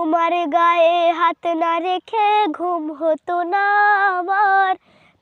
তোমার গায়ে হাত না রেখে ঘুম হতো না আমার।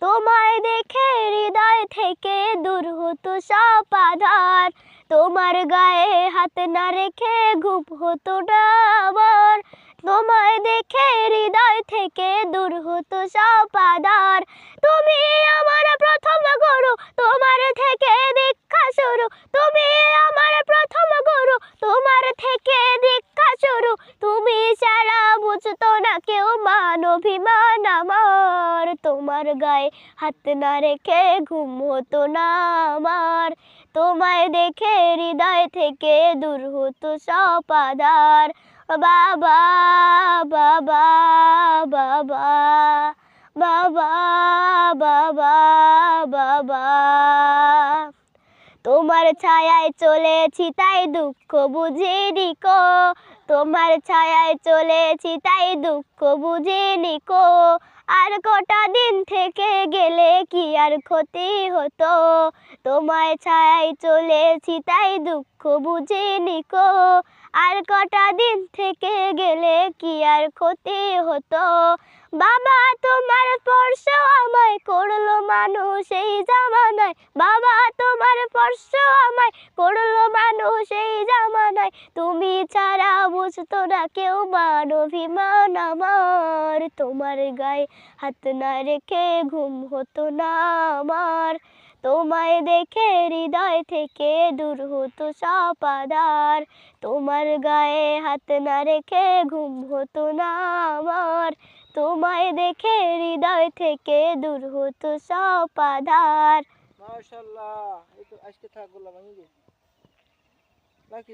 তোমায় দেখে হৃদয় থেকে দূর হতো সব আধার। তোমার গায়ে হাত না রেখে ঘুম হতো না আমার। তোমায় দেখে হৃদয় থেকে দূর হতো সব আধার। তুমি আমার প্রথম গুরু তোমার থেকে দীক্ষা শুরু তুমি আমার প্রথম গুরু তোমার থেকে দীক্ষা শুরু তুমি ছাড়া বুঝতো না কেউ মান অভিমান আমার। তোমার গায়ে হাত না রেখে ঘুম হতো না আমার। তোমায় দেখে হৃদয় থেকে দূর হতো সব আধার। বাবা বাবা বাবা বাবা বাবা বাবা তোমার ছায়ায় চলেছি তাই দুঃখ বুঝিনি কো তোমার ছায়ায় চলেছি তাই দুঃখ বুঝিনি কো আর কটা দিন থেকে গেলে কি আর ক্ষতি হতো? তোমার ছায়ায় চলেছি তাই দুঃখ বুঝিনি কো আর কটা দিন থেকে গেলে কি আর ক্ষতি হতো? বাবা আমায় করল মানুষ এই জামানায়। বাবা, তোমার স্পর্শ আমায় করল মানুষ এই জামানায়। তুমি ছাড়া বুঝতো না কেউ মান অভিমান আমার। তোমার গায়ে হাত না রেখে ঘুম হতো না আমার। তোমায় দেখে হৃদয় থেকে দূর হতো আধার। তোমার গায়ে হাত না রেখে ঘুম হতো না আমার। তোমায় দেখে হৃদয় থেকে দূর হতো সব আধার। মাশাআল্লাহ এই তো আজকে থাক বললাম আমি নাকি